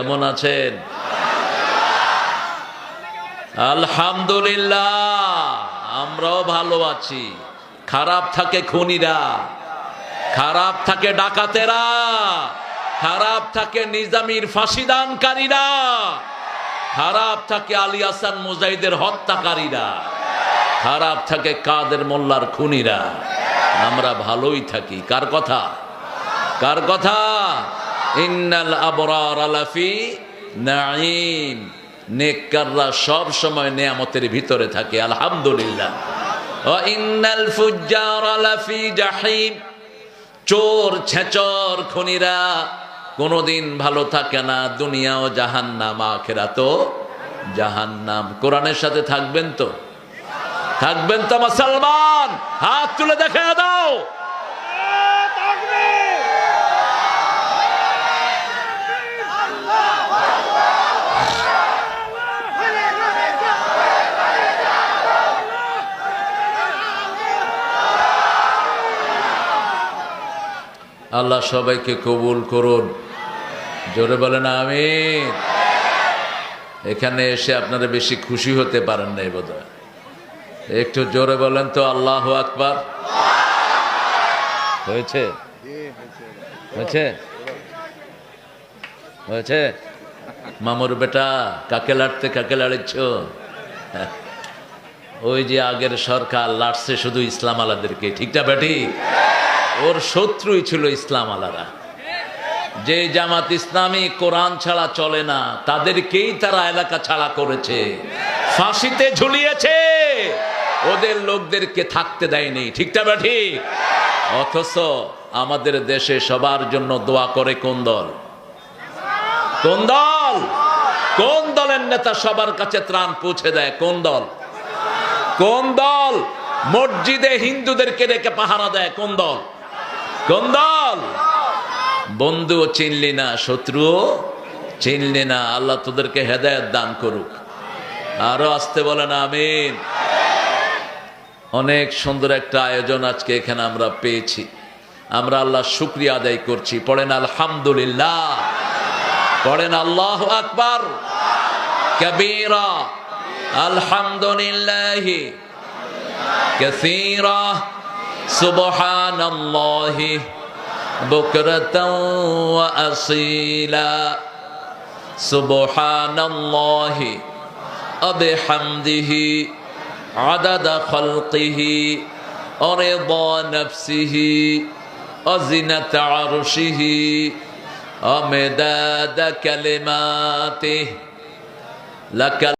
কেমন আছেন? আলহামদুলিল্লাহ, আমরাও ভালো আছি। খারাপ থাকে খুনিরা, খারাপ থাকে ডাকাতেরা, খারাপ থাকে নিজামির ফাঁসিদানকারীরা, খারাপ থাকে আলী আসান মুজাহিদের হত্যাকারীরা, খারাপ থাকে কাদের মোল্লার খুনিরা। আমরা ভালোই থাকি। কার কথা? কার কথা? ইন্নাল আবরার আলাফি নাঈম। নেককাররা সব সময় নিয়ামতের ভিতরে থাকে, আলহামদুলিল্লাহ। ইন্নাল ফুজ্জার আলাফি জাহিম। চোর, ছেচর, খনিরা কোনোদিন ভালো থাকে না, দুনিয়াও জাহান্নাম আখেরাতো জাহান্নাম। কোরআনের সাথে থাকবেন তো? থাকবেন তো মুসলমান? হাত তুলে দেখা দাও। আল্লাহ সবাইকে কবুল করুন। জোরে বলেন আমি এখানে এসে আপনারা বেশি খুশি হতে পারেন নাই বোধ একটু জোরে বলেন তো, আল্লাহ আকবার। হয়েছে? হয়েছে? হয়েছে? মামুর বেটা, কাকে লাড়তে, কাকে লাড়িচ্ছ? ওই যে আগের সরকার, লাড়ছে শুধু ইসলাম আলাদেরকে। ঠিকটা বেটি ওর শত্রুই ছিল ইসলাম আলারা যে জামাত ইসলামী কোরআন ছাড়া চলে না, তাদেরকেই তারা এলাকা ছাড়া করেছে। ফাঁসিতে ঝুলিয়েছে। ওদের লোকদেরকে থাকতে দেয়নি ঠিকটা বা ঠিক? অথচ আমাদের দেশে সবার জন্য দোয়া করে কোন দল? কোন দল? কোন দলের নেতা সবার কাছে ত্রাণ পৌঁছে দেয়? কোন দল? কোন দল? মসজিদে হিন্দুদেরকে রেখে পাহারা দেয়? কোন দল? কোন দল বন্ধুও চিনলি না শত্রুও চিনলি না আল্লাহ তোদেরকে হেদায়ত দান করুক আরো আসতে বলেন আমিন অনেক সুন্দর একটা আয়োজন আজকে এখানে আমরা পেয়েছি আমরা আল্লাহ শুক্রিয়া আদায় করছি পড়েন আলহামদুলিল্লাহ পড়েন আল্লাহ আকবার কবীরা আলহামদুলিল্লাহ كثيرا سبحان الله بكرة وأصيلا سبحان الله وبحمده عدد خلقه ورضا نفسه وزنة عرشه ومداد كلماته لك